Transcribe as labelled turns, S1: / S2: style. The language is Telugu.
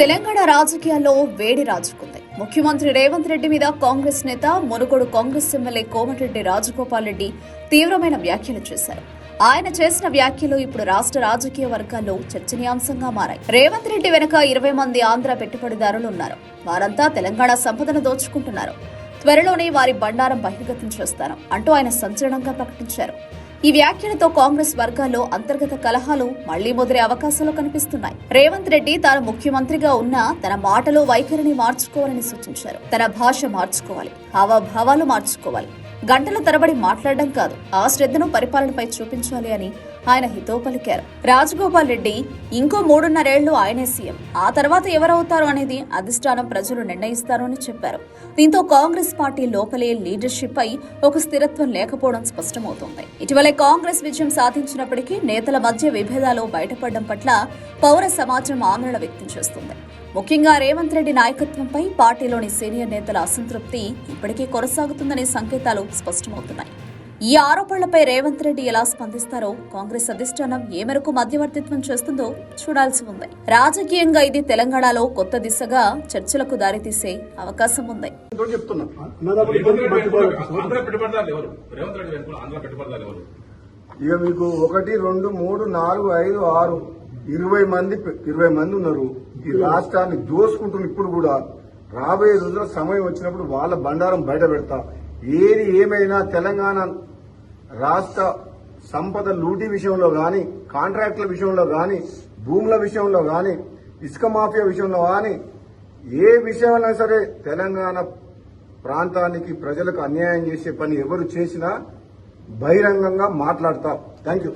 S1: తెలంగాణ రాజకీయాల్లో వేడి రాజుకుంది. ముఖ్యమంత్రి రేవంత్ రెడ్డి మీద కాంగ్రెస్ నేత మునుగోడు కాంగ్రెస్ ఎమ్మెల్యే కోమటిరెడ్డి రాజగోపాల్ రెడ్డి తీవ్రమైన వ్యాఖ్యలు చేశారు. ఆయన చేసిన వ్యాఖ్యలు ఇప్పుడు రాష్ట్ర రాజకీయ వర్గాల్లో చర్చనీయాంశంగా మారాయి. రేవంత్ రెడ్డి వెనుక ఇరవై మంది ఆంధ్ర పెట్టుబడిదారులు ఉన్నారు. వారంతా తెలంగాణ సంపదను దోచుకుంటున్నారు. త్వరలోనే వారి బండారం బహిర్గతం చేస్తాను అంటూ ఆయన సంచలనంగా ప్రకటించారు. ఈ వ్యాఖ్యలతో కాంగ్రెస్ వర్గాల్లో అంతర్గత కలహాలు మళ్ళీ ముదిరే అవకాశాలు కనిపిస్తున్నాయి. రేవంత్ రెడ్డి తాను ముఖ్యమంత్రిగా ఉన్నా తన మాటలో వైఖరిని మార్చుకోవాలని సూచించారు. తన భాష మార్చుకోవాలి. హావభావాలు మార్చుకోవాలి. గంటల తరబడి మాట్లాడడం కాదు ఆ శ్రద్ధను పరిపాలనపై చూపించాలి అని ఆయన హితో పలికారు. రాజగోపాల్ రెడ్డి ఇంకో మూడున్నరేళ్ళు ఆయనే సీఎం. ఆ తర్వాత ఎవరవుతారు అనేది అధిష్టానం ప్రజలు నిర్ణయిస్తారు అని చెప్పారు. దీంతో కాంగ్రెస్ పార్టీ లోపలే లీడర్షిప్ పై ఒక స్థిరత్వం లేకపోవడం స్పష్టమవుతోంది. ఇటీవలే కాంగ్రెస్ విజయం సాధించినప్పటికీ నేతల మధ్య విభేదాలు బయటపడడం పట్ల పౌర సమాజం ఆందోళన వ్యక్తం చేస్తుంది. ముఖ్యంగా రేవంత్ రెడ్డి నాయకత్వంపై పార్టీలోని సీనియర్ నేతల అసంతృప్తి ఇప్పటికీ కొనసాగుతుందనే సంకేతాలు స్పష్టమవుతున్నాయి. ఈ ఆరోపణలపై రేవంత్ రెడ్డి ఎలా స్పందిస్తారో కాంగ్రెస్ అధిష్టానం ఏ మేరకు మధ్యవర్తిత్వం చేస్తుందో చూడాల్సి ఉంది. రాజకీయంగా ఇది తెలంగాణలో కొత్త దిశగా చర్చలకు దారితీసే అవకాశం ఉంది.
S2: ఇక మీకు ఒకటి రెండు మూడు నాలుగు ఐదు ఆరు ఇరవై మంది ఇరవై మంది ఉన్నారు. ఈ రాష్ట్రాన్ని దోసుకుంటున్న ఇప్పుడు కూడా రాబోయే రోజుల్లో సమయం వచ్చినప్పుడు వాళ్ళ బండారం బయట పెడతా. ఏది ఏమైనా తెలంగాణ రాష్ట్ర సంపద లూటీ విషయంలో గాని కాంట్రాక్టుల విషయంలో గాని భూముల విషయంలో గాని ఇసుక మాఫియా విషయంలో గాని ఏ విషయంలో సరే తెలంగాణ ప్రాంతానికి ప్రజలకు అన్యాయం చేసే పని ఎవరు చేసినా బహిరంగంగా మాట్లాడతా. Thank you